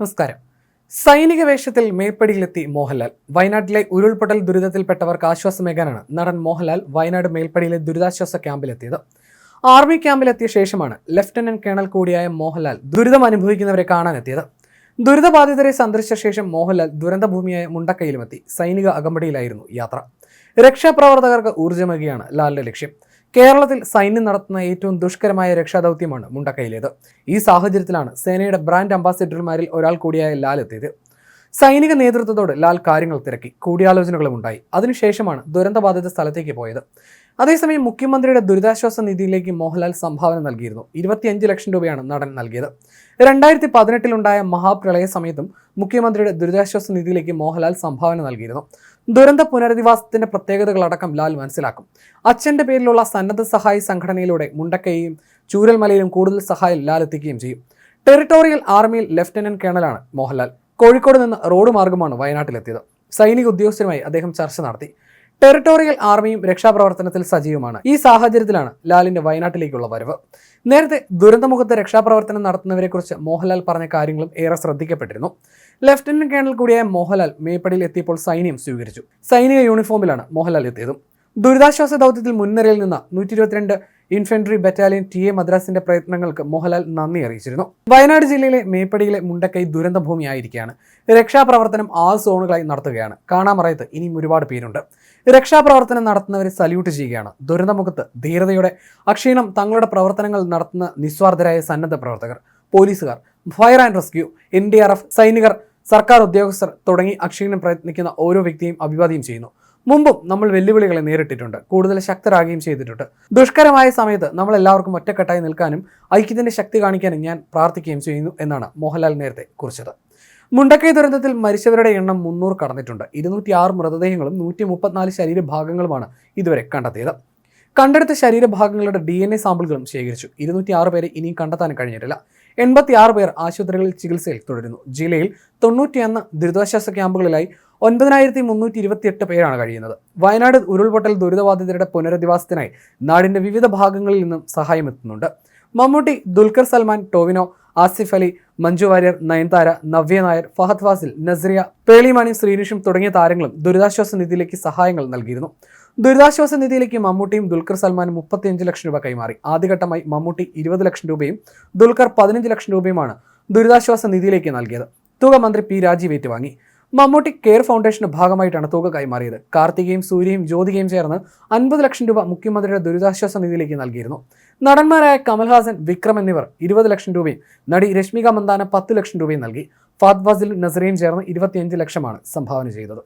നമസ്കാരം. സൈനിക വേഷത്തിൽ മേൽപ്പടിയിലെത്തി മോഹൻലാൽ. വയനാട്ടിലെ ഉരുൾപൊട്ടൽ ദുരിതത്തിൽപ്പെട്ടവർക്ക് ആശ്വാസമേകാനാണ് നടൻ മോഹൻലാൽ വയനാട് മേൽപ്പടിയിലെ ദുരിതാശ്വാസ ക്യാമ്പിലെത്തിയത്. ആർമി ക്യാമ്പിലെത്തിയ ശേഷമാണ് ലഫ്റ്റനന്റ് കേണൽ കൂടിയായ മോഹൻലാൽ ദുരിതം അനുഭവിക്കുന്നവരെ കാണാനെത്തിയത്. ദുരിതബാധിതരെ സന്ദർശിച്ച ശേഷം മോഹൻലാൽ ദുരന്തഭൂമിയായ മുണ്ടക്കയിലുമെത്തി സൈനിക അകമ്പടിയിലായിരുന്നു യാത്ര. രക്ഷാപ്രവർത്തകർക്ക് ഊർജമേകിയാണ് ലാലിന്റെ ലക്ഷ്യം. കേരളത്തിൽ സൈന്യം നടത്തുന്ന ഏറ്റവും ദുഷ്കരമായ രക്ഷാദൗത്യമാണ് മുണ്ടക്കയിലേത്. ഈ സാഹചര്യത്തിലാണ് സേനയുടെ ബ്രാൻഡ് അംബാസിഡർമാരിൽ ഒരാൾ കൂടിയായ ലാൽ എത്തിയത്. സൈനിക നേതൃത്വത്തോട് ലാൽ കാര്യങ്ങൾ തിരക്കി കൂടിയാലോചനകളും ഉണ്ടായി. അതിനുശേഷമാണ് ദുരന്തബാധിത സ്ഥലത്തേക്ക് പോയത്. അതേസമയം മുഖ്യമന്ത്രിയുടെ ദുരിതാശ്വാസ നിധിയിലേക്ക് മോഹൻലാൽ സംഭാവന നൽകിയിരുന്നു. ഇരുപത്തിയഞ്ച് ലക്ഷം രൂപയാണ് നടൻ നൽകിയത്. രണ്ടായിരത്തി പതിനെട്ടിലുണ്ടായ മഹാപ്രളയ സമയത്തും മുഖ്യമന്ത്രിയുടെ ദുരിതാശ്വാസ നിധിയിലേക്ക് മോഹൻലാൽ സംഭാവന നൽകിയിരുന്നു. ദുരന്ത പുനരധിവാസത്തിന്റെ പ്രത്യേകതകളടക്കം ലാൽ മനസ്സിലാക്കും. അച്ഛന്റെ പേരിലുള്ള സന്നദ്ധ സഹായ സംഘടനയിലൂടെ മുണ്ടക്കയെയും ചൂരൽമലയിലും കൂടുതൽ സഹായം ലാൽ എത്തിക്കുകയും ചെയ്യും. ടെറിട്ടോറിയൽ ആർമിയിൽ ലഫ്റ്റനന്റ് കേണലാണ് മോഹൻലാൽ. കോഴിക്കോട് നിന്ന് റോഡ് മാർഗമാണ് വയനാട്ടിലെത്തിയത്. സൈനിക ഉദ്യോഗസ്ഥരുമായി അദ്ദേഹം ചർച്ച നടത്തി. ടെറിട്ടോറിയൽ ആർമിയും രക്ഷാപ്രവർത്തനത്തിൽ സജീവമാണ്. ഈ സാഹചര്യത്തിലാണ് ലാലിന്റെ വയനാട്ടിലേക്കുള്ള വരവ്. നേരത്തെ ദുരന്തമുഖത്ത് രക്ഷാപ്രവർത്തനം നടത്തുന്നവരെക്കുറിച്ച് മോഹൻലാൽ പറഞ്ഞ കാര്യങ്ങളും ഏറെ ശ്രദ്ധിക്കപ്പെട്ടിരുന്നു. ലഫ്റ്റനന്റ് കേണൽ കൂടിയായ മോഹൻലാൽ മേപ്പടിയിൽ എത്തിയപ്പോൾ സൈന്യം സ്വീകരിച്ചു. സൈനിക യൂണിഫോമിലാണ് മോഹൻലാൽ എത്തിയതും. ദുരിതാശ്വാസ ദൗത്യത്തിൽ മുൻനിരയിൽ നിന്ന് നൂറ്റി ഇരുപത്തിരണ്ട് ഇൻഫെൻട്രി ബറ്റാലിയൻ ടി എ മദ്രാസിന്റെ പ്രയത്നങ്ങൾക്ക് മോഹൻലാൽ നന്ദി അറിയിച്ചിരുന്നു. വയനാട് ജില്ലയിലെ മേപ്പടിയിലെ മുണ്ടക്കൈ ദുരന്ത ഭൂമിയായിരിക്കുകയാണ് രക്ഷാപ്രവർത്തനം ആറ് സോണുകളായി നടത്തുകയാണ്. കാണാമറയത്ത് ഇനിയും ഒരുപാട് പേരുണ്ട്. രക്ഷാപ്രവർത്തനം നടത്തുന്നവരെ സല്യൂട്ട് ചെയ്യുകയാണ്. ദുരന്തമുഖത്ത് ധീരതയുടെ അക്ഷീണം തങ്ങളുടെ പ്രവർത്തനങ്ങൾ നടത്തുന്ന നിസ്വാർത്ഥരായ സന്നദ്ധ പ്രവർത്തകർ പോലീസുകാർ fire and rescue N D R F സൈനികർ സർക്കാർ ഉദ്യോഗസ്ഥർ തുടങ്ങി അക്ഷീണം പ്രയത്നിക്കുന്ന ഓരോ വ്യക്തിയും അഭിവാദ്യം ചെയ്യുന്നു. മുമ്പും നമ്മൾ വെല്ലുവിളികളെ നേരിട്ടിട്ടുണ്ട് കൂടുതൽ ശക്തരാകുകയും ചെയ്തിട്ടുണ്ട്. ദുഷ്കരമായ സമയത്ത് നമ്മൾ എല്ലാവർക്കും ഒറ്റക്കെട്ടായി നിൽക്കാനും ഐക്യത്തിന്റെ ശക്തി കാണിക്കാനും ഞാൻ പ്രാർത്ഥിക്കുകയും ചെയ്യുന്നു എന്നാണ് മോഹൻലാൽ നേരത്തെ കുറിച്ചത്. മുണ്ടക്കൈ ദുരന്തത്തിൽ മരിച്ചവരുടെ എണ്ണം മുന്നൂറ് കടന്നിട്ടുണ്ട്. ഇരുന്നൂറ്റി ആറ് മൃതദേഹങ്ങളും നൂറ്റി മുപ്പത്തിനാല് ശരീരഭാഗങ്ങളുമാണ് ഇതുവരെ കണ്ടെത്തിയത്. കണ്ടെടുത്ത ശരീരഭാഗങ്ങളുടെ ഡി എൻ എ സാമ്പിളുകളും ശേഖരിച്ചു. ഇരുന്നൂറ്റി ആറ് പേരെ ഇനിയും കണ്ടെത്താൻ കഴിഞ്ഞിട്ടില്ല. എൺപത്തി ആറ് പേർ ആശുപത്രികളിൽ ചികിത്സയിൽ തുടരുന്നു. ജില്ലയിൽ തൊണ്ണൂറ്റിയൊന്ന് ദുരിതാശ്വാസ ക്യാമ്പുകളിലായി ഒൻപതിനായിരത്തി മുന്നൂറ്റി ഇരുപത്തിയെട്ട് പേരാണ് കഴിയുന്നത്. വയനാട് ഉരുൾപൊട്ടൽ ദുരിതബാധിതരുടെ പുനരധിവാസത്തിനായി നാടിന്റെ വിവിധ ഭാഗങ്ങളിൽ നിന്നും സഹായം എത്തുന്നുണ്ട്. മമ്മൂട്ടി ദുൽഖർ സൽമാൻ ടോവിനോ ആസിഫ് അലി മഞ്ജു വാര്യർ നയൻതാര നവ്യ നായർ ഫഹദ് ഫാസിൽ നസ്രിയ പേളിമാണി ശ്രീനിഷും തുടങ്ങിയ താരങ്ങളും ദുരിതാശ്വാസ നിധിയിലേക്ക് സഹായങ്ങൾ നൽകിയിരുന്നു. ദുരിതാശ്വാസ നിധിയിലേക്ക് മമ്മൂട്ടിയും ദുൽഖർ സൽമാനും മുപ്പത്തിയഞ്ച് ലക്ഷം രൂപ കൈമാറി. ആദ്യഘട്ടമായി മമ്മൂട്ടി ഇരുപത് ലക്ഷം രൂപയും ദുൽഖർ പതിനഞ്ച് ലക്ഷം രൂപയുമാണ് ദുരിതാശ്വാസ നിധിയിലേക്ക് നൽകിയത്. തുക മന്ത്രി പി രാജീവ് ഏറ്റുവാങ്ങി. മമ്മൂട്ടി കെയർ ഫൗണ്ടേഷന്റെ ഭാഗമായിട്ടാണ് തുക കൈമാറിയത്. കാർത്തികയും സൂര്യയും ജ്യോതികയും ചേർന്ന് അൻപത് ലക്ഷം രൂപ മുഖ്യമന്ത്രിയുടെ ദുരിതാശ്വാസ നിധിയിലേക്ക് നൽകിയിരുന്നു. നടന്മാരായ കമൽഹാസൻ വിക്രം എന്നിവർ ഇരുപത് ലക്ഷം രൂപയും നടി രശ്മിക മന്ദാന പത്ത് ലക്ഷം രൂപയും നൽകി. ഫാദ് ഫാസിലും നസറിയും ചേർന്ന് ഇരുപത്തിയഞ്ച് ലക്ഷമാണ് സംഭാവന ചെയ്തത്.